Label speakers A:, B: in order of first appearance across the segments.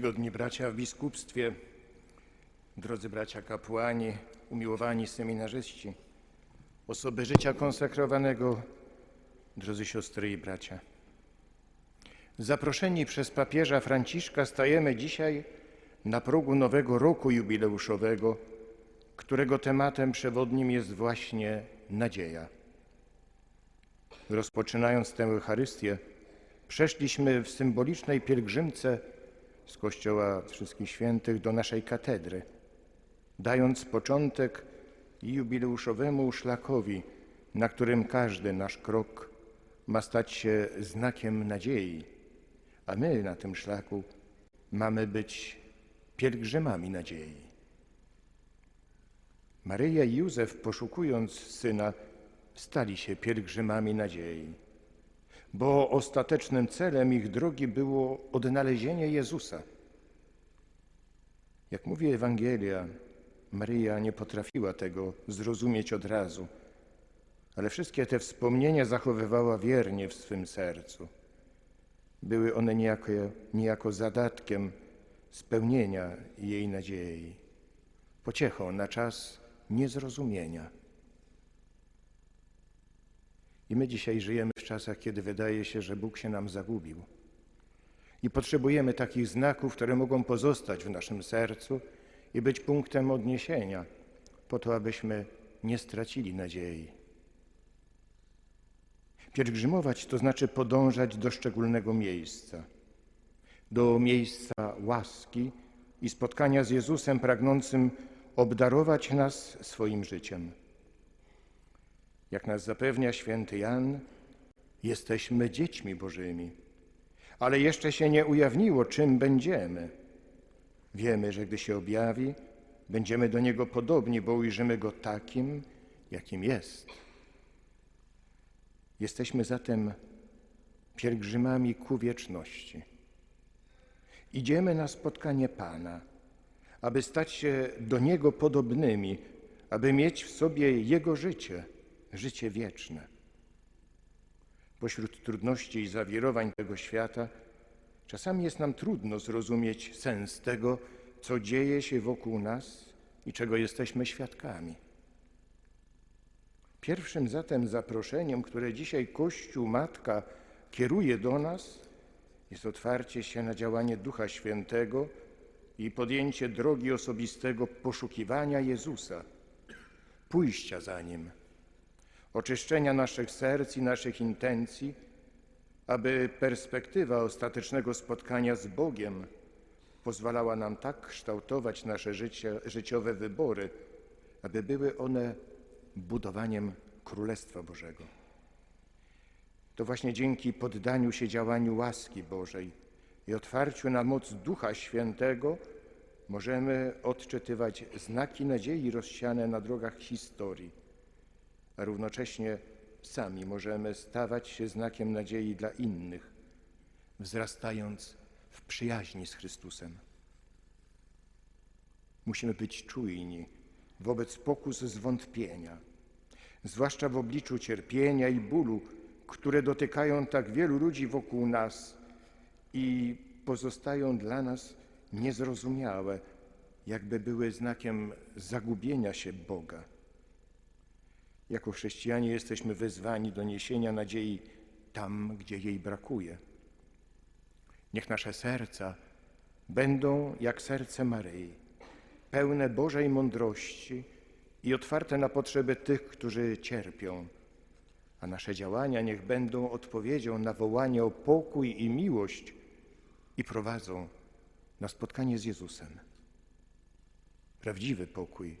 A: Czcigodni bracia w biskupstwie, drodzy bracia kapłani, umiłowani seminarzyści, osoby życia konsekrowanego, drodzy siostry i bracia. Zaproszeni przez papieża Franciszka stajemy dzisiaj na progu nowego roku jubileuszowego, którego tematem przewodnim jest właśnie nadzieja. Rozpoczynając tę Eucharystię, przeszliśmy w symbolicznej pielgrzymce z Kościoła Wszystkich Świętych do naszej katedry, dając początek jubileuszowemu szlakowi, na którym każdy nasz krok ma stać się znakiem nadziei, a my na tym szlaku mamy być pielgrzymami nadziei. Maryja i Józef, poszukując syna, stali się pielgrzymami nadziei, bo ostatecznym celem ich drogi było odnalezienie Jezusa. Jak mówi Ewangelia, Maryja nie potrafiła tego zrozumieć od razu, ale wszystkie te wspomnienia zachowywała wiernie w swym sercu. Były one niejako, niejako zadatkiem spełnienia jej nadziei, pociechą na czas niezrozumienia. I my dzisiaj żyjemy w czasach, kiedy wydaje się, że Bóg się nam zagubił. I potrzebujemy takich znaków, które mogą pozostać w naszym sercu i być punktem odniesienia, po to, abyśmy nie stracili nadziei. Pielgrzymować to znaczy podążać do szczególnego miejsca, do miejsca łaski i spotkania z Jezusem pragnącym obdarować nas swoim życiem. Jak nas zapewnia święty Jan, jesteśmy dziećmi Bożymi, ale jeszcze się nie ujawniło, czym będziemy. Wiemy, że gdy się objawi, będziemy do Niego podobni, bo ujrzymy Go takim, jakim jest. Jesteśmy zatem pielgrzymami ku wieczności. Idziemy na spotkanie Pana, aby stać się do Niego podobnymi, aby mieć w sobie Jego życie, życie wieczne. Pośród trudności i zawirowań tego świata czasami jest nam trudno zrozumieć sens tego, co dzieje się wokół nas i czego jesteśmy świadkami. Pierwszym zatem zaproszeniem, które dzisiaj Kościół Matka kieruje do nas, jest otwarcie się na działanie Ducha Świętego i podjęcie drogi osobistego poszukiwania Jezusa, pójścia za Nim, oczyszczenia naszych serc i naszych intencji, aby perspektywa ostatecznego spotkania z Bogiem pozwalała nam tak kształtować nasze życie, życiowe wybory, aby były one budowaniem Królestwa Bożego. To właśnie dzięki poddaniu się działaniu łaski Bożej i otwarciu na moc Ducha Świętego możemy odczytywać znaki nadziei rozsiane na drogach historii, a równocześnie sami możemy stawać się znakiem nadziei dla innych, wzrastając w przyjaźni z Chrystusem. Musimy być czujni wobec pokus zwątpienia, zwłaszcza w obliczu cierpienia i bólu, które dotykają tak wielu ludzi wokół nas i pozostają dla nas niezrozumiałe, jakby były znakiem zagubienia się Boga. Jako chrześcijanie jesteśmy wezwani do niesienia nadziei tam, gdzie jej brakuje. Niech nasze serca będą jak serce Maryi, pełne Bożej mądrości i otwarte na potrzeby tych, którzy cierpią, a nasze działania niech będą odpowiedzią na wołanie o pokój i miłość i prowadzą na spotkanie z Jezusem. Prawdziwy pokój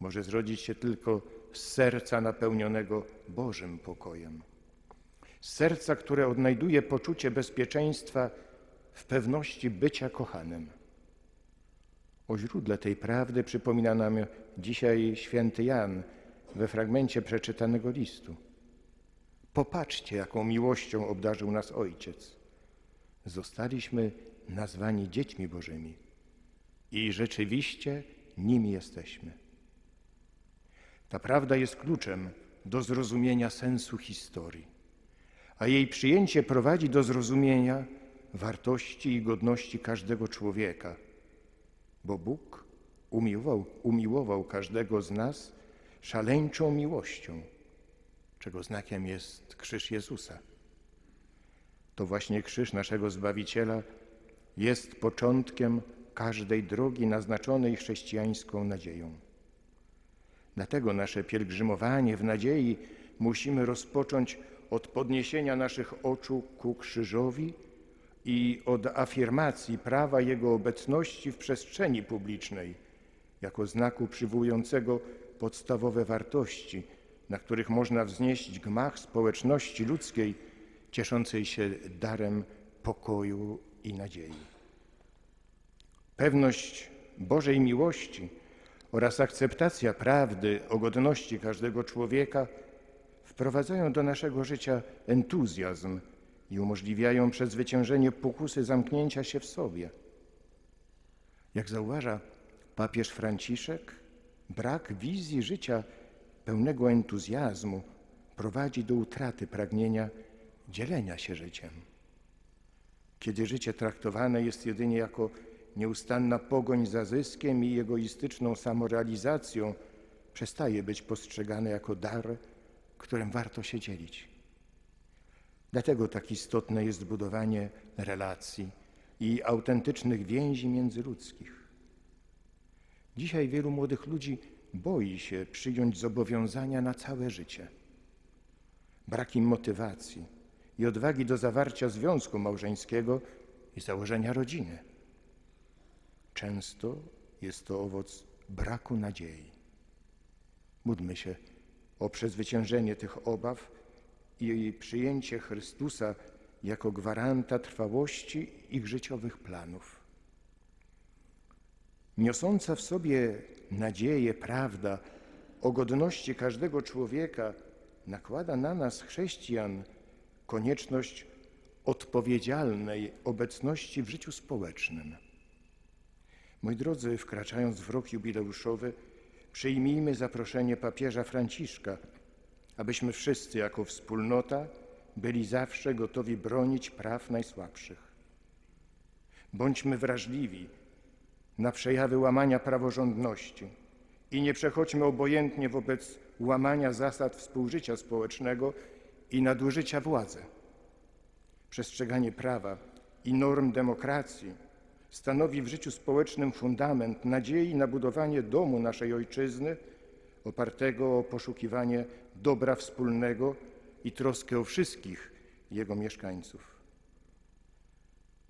A: może zrodzić się tylko z serca napełnionego Bożym pokojem. Z serca, które odnajduje poczucie bezpieczeństwa w pewności bycia kochanym. O źródle tej prawdy przypomina nam dzisiaj święty Jan we fragmencie przeczytanego listu. Popatrzcie, jaką miłością obdarzył nas Ojciec. Zostaliśmy nazwani dziećmi Bożymi i rzeczywiście nimi jesteśmy. Ta prawda jest kluczem do zrozumienia sensu historii, a jej przyjęcie prowadzi do zrozumienia wartości i godności każdego człowieka, bo Bóg umiłował, umiłował każdego z nas szaleńczą miłością, czego znakiem jest krzyż Jezusa. To właśnie krzyż naszego Zbawiciela jest początkiem każdej drogi naznaczonej chrześcijańską nadzieją. Dlatego nasze pielgrzymowanie w nadziei musimy rozpocząć od podniesienia naszych oczu ku krzyżowi i od afirmacji prawa Jego obecności w przestrzeni publicznej, jako znaku przywołującego podstawowe wartości, na których można wznieść gmach społeczności ludzkiej, cieszącej się darem pokoju i nadziei. Pewność Bożej miłości oraz akceptacja prawdy o godności każdego człowieka wprowadzają do naszego życia entuzjazm i umożliwiają przezwyciężenie pokusy zamknięcia się w sobie. Jak zauważa papież Franciszek, brak wizji życia pełnego entuzjazmu prowadzi do utraty pragnienia dzielenia się życiem. Kiedy życie traktowane jest jedynie jako nieustanna pogoń za zyskiem i egoistyczną samorealizacją, przestaje być postrzegane jako dar, którym warto się dzielić. Dlatego tak istotne jest budowanie relacji i autentycznych więzi międzyludzkich. Dzisiaj wielu młodych ludzi boi się przyjąć zobowiązania na całe życie. Brak im motywacji i odwagi do zawarcia związku małżeńskiego i założenia rodziny. Często jest to owoc braku nadziei. Módlmy się o przezwyciężenie tych obaw i przyjęcie Chrystusa jako gwaranta trwałości ich życiowych planów. Niosąca w sobie nadzieję prawda o godności każdego człowieka nakłada na nas, chrześcijan, konieczność odpowiedzialnej obecności w życiu społecznym. Moi drodzy, wkraczając w rok jubileuszowy, przyjmijmy zaproszenie papieża Franciszka, abyśmy wszyscy jako wspólnota byli zawsze gotowi bronić praw najsłabszych. Bądźmy wrażliwi na przejawy łamania praworządności i nie przechodźmy obojętnie wobec łamania zasad współżycia społecznego i nadużycia władzy. Przestrzeganie prawa i norm demokracji stanowi w życiu społecznym fundament nadziei na budowanie domu naszej ojczyzny, opartego o poszukiwanie dobra wspólnego i troskę o wszystkich jego mieszkańców.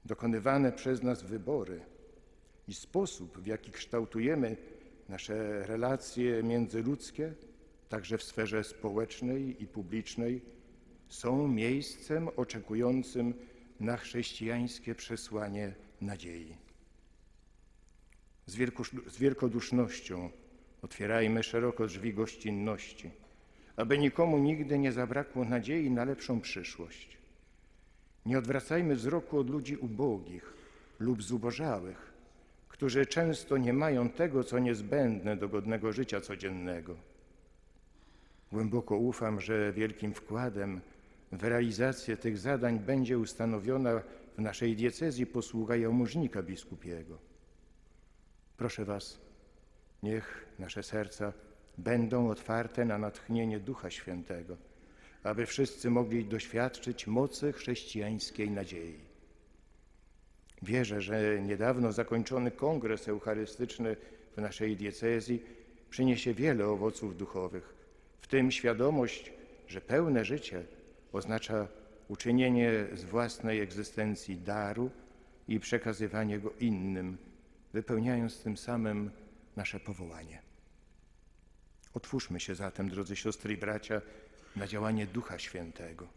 A: Dokonywane przez nas wybory i sposób, w jaki kształtujemy nasze relacje międzyludzkie, także w sferze społecznej i publicznej, są miejscem oczekującym na chrześcijańskie przesłanie nadziei. Z, z wielkodusznością otwierajmy szeroko drzwi gościnności, aby nikomu nigdy nie zabrakło nadziei na lepszą przyszłość. Nie odwracajmy wzroku od ludzi ubogich lub zubożałych, którzy często nie mają tego, co niezbędne do godnego życia codziennego. Głęboko ufam, że wielkim wkładem w realizację tych zadań będzie ustanowiona w naszej diecezji posługa jałmużnika biskupiego. Proszę Was, niech nasze serca będą otwarte na natchnienie Ducha Świętego, aby wszyscy mogli doświadczyć mocy chrześcijańskiej nadziei. Wierzę, że niedawno zakończony kongres eucharystyczny w naszej diecezji przyniesie wiele owoców duchowych, w tym świadomość, że pełne życie oznacza uczynienie z własnej egzystencji daru i przekazywanie go innym, wypełniając tym samym nasze powołanie. Otwórzmy się zatem, drodzy siostry i bracia, na działanie Ducha Świętego.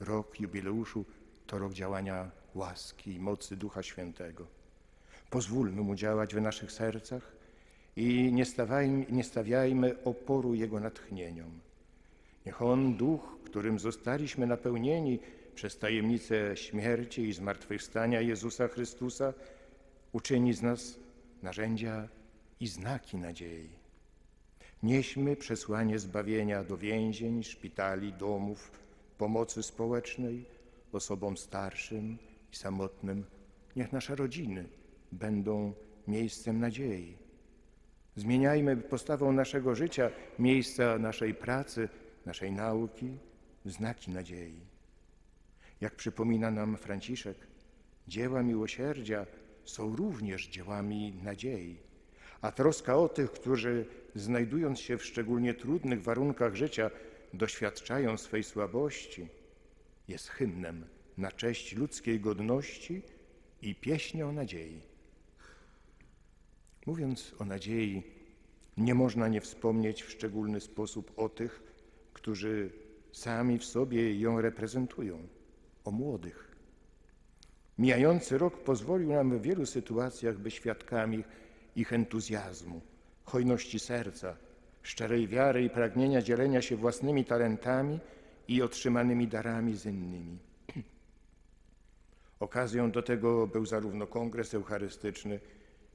A: Rok jubileuszu to rok działania łaski i mocy Ducha Świętego. Pozwólmy Mu działać w naszych sercach i nie, nie stawiajmy oporu Jego natchnieniom. Niech On, Duch, którym zostaliśmy napełnieni przez tajemnicę śmierci i zmartwychwstania Jezusa Chrystusa, uczyni z nas narzędzia i znaki nadziei. Nieśmy przesłanie zbawienia do więzień, szpitali, domów, pomocy społecznej, osobom starszym i samotnym, niech nasze rodziny będą miejscem nadziei. Zmieniajmy postawą naszego życia miejsca naszej pracy, naszej nauki znaki nadziei. Jak przypomina nam Franciszek, dzieła miłosierdzia są również dziełami nadziei, a troska o tych, którzy znajdując się w szczególnie trudnych warunkach życia, doświadczają swej słabości, jest hymnem na cześć ludzkiej godności i pieśnią nadziei. Mówiąc o nadziei, nie można nie wspomnieć w szczególny sposób o tych, którzy sami w sobie ją reprezentują, o młodych. Mijający rok pozwolił nam w wielu sytuacjach być świadkami ich entuzjazmu, hojności serca, szczerej wiary i pragnienia dzielenia się własnymi talentami i otrzymanymi darami z innymi. Okazją do tego był zarówno kongres eucharystyczny,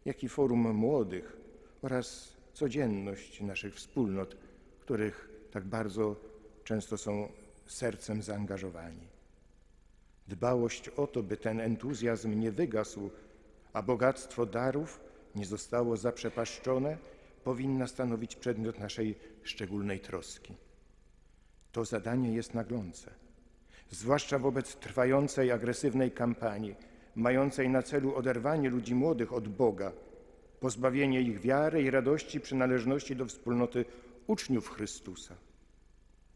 A: jak i forum młodych oraz codzienność naszych wspólnot, których tak bardzo często są sercem zaangażowani. Dbałość o to, by ten entuzjazm nie wygasł, a bogactwo darów nie zostało zaprzepaszczone, powinna stanowić przedmiot naszej szczególnej troski. To zadanie jest naglące, zwłaszcza wobec trwającej agresywnej kampanii, mającej na celu oderwanie ludzi młodych od Boga, pozbawienie ich wiary i radości przynależności do wspólnoty uczniów Chrystusa.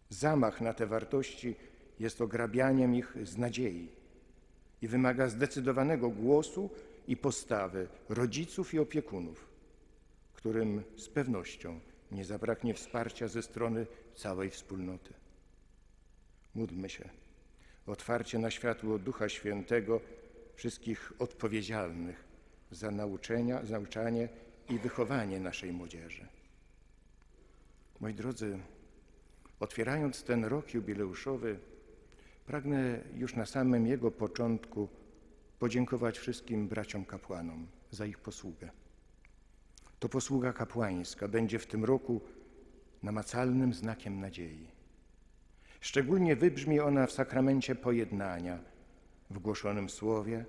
A: Zamach na te wartości jest ograbianiem ich z nadziei i wymaga zdecydowanego głosu i postawy rodziców i opiekunów, którym z pewnością nie zabraknie wsparcia ze strony całej wspólnoty. Módlmy się otwarcie na światło Ducha Świętego wszystkich odpowiedzialnych za nauczenia, za nauczanie i wychowanie naszej młodzieży. Moi drodzy, otwierając ten rok jubileuszowy, pragnę już na samym jego początku podziękować wszystkim braciom kapłanom za ich posługę. To posługa kapłańska będzie w tym roku namacalnym znakiem nadziei. Szczególnie wybrzmi ona w sakramencie pojednania, w głoszonym słowie,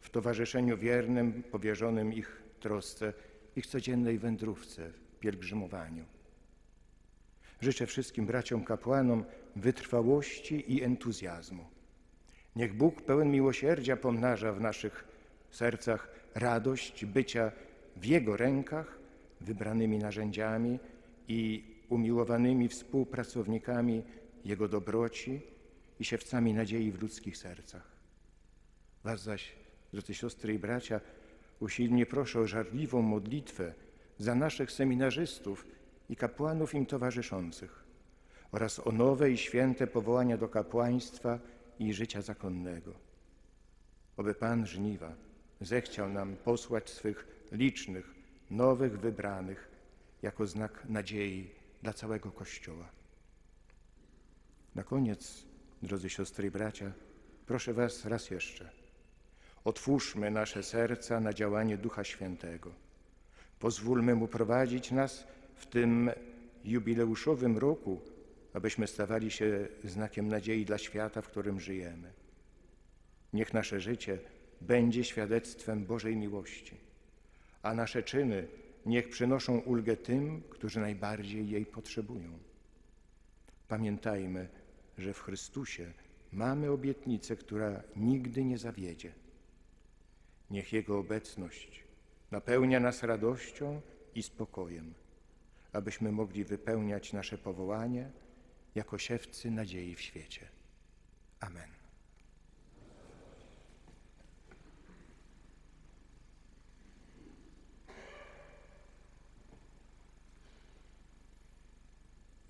A: w towarzyszeniu wiernym, powierzonym ich trosce, ich codziennej wędrówce, pielgrzymowaniu. Życzę wszystkim braciom kapłanom wytrwałości i entuzjazmu. Niech Bóg pełen miłosierdzia pomnaża w naszych sercach radość bycia w Jego rękach, wybranymi narzędziami i umiłowanymi współpracownikami Jego dobroci i siewcami nadziei w ludzkich sercach. Was zaś, drodzy siostry i bracia, usilnie proszę o żarliwą modlitwę za naszych seminarzystów i kapłanów im towarzyszących oraz o nowe i święte powołania do kapłaństwa i życia zakonnego. Oby Pan żniwa zechciał nam posłać swych licznych, nowych wybranych jako znak nadziei dla całego Kościoła. Na koniec, drodzy siostry i bracia, proszę Was raz jeszcze. Otwórzmy nasze serca na działanie Ducha Świętego. Pozwólmy Mu prowadzić nas w tym jubileuszowym roku, abyśmy stawali się znakiem nadziei dla świata, w którym żyjemy. Niech nasze życie będzie świadectwem Bożej miłości, a nasze czyny niech przynoszą ulgę tym, którzy najbardziej jej potrzebują. Pamiętajmy, że w Chrystusie mamy obietnicę, która nigdy nie zawiedzie. Niech Jego obecność napełnia nas radością i spokojem, abyśmy mogli wypełniać nasze powołanie jako siewcy nadziei w świecie. Amen.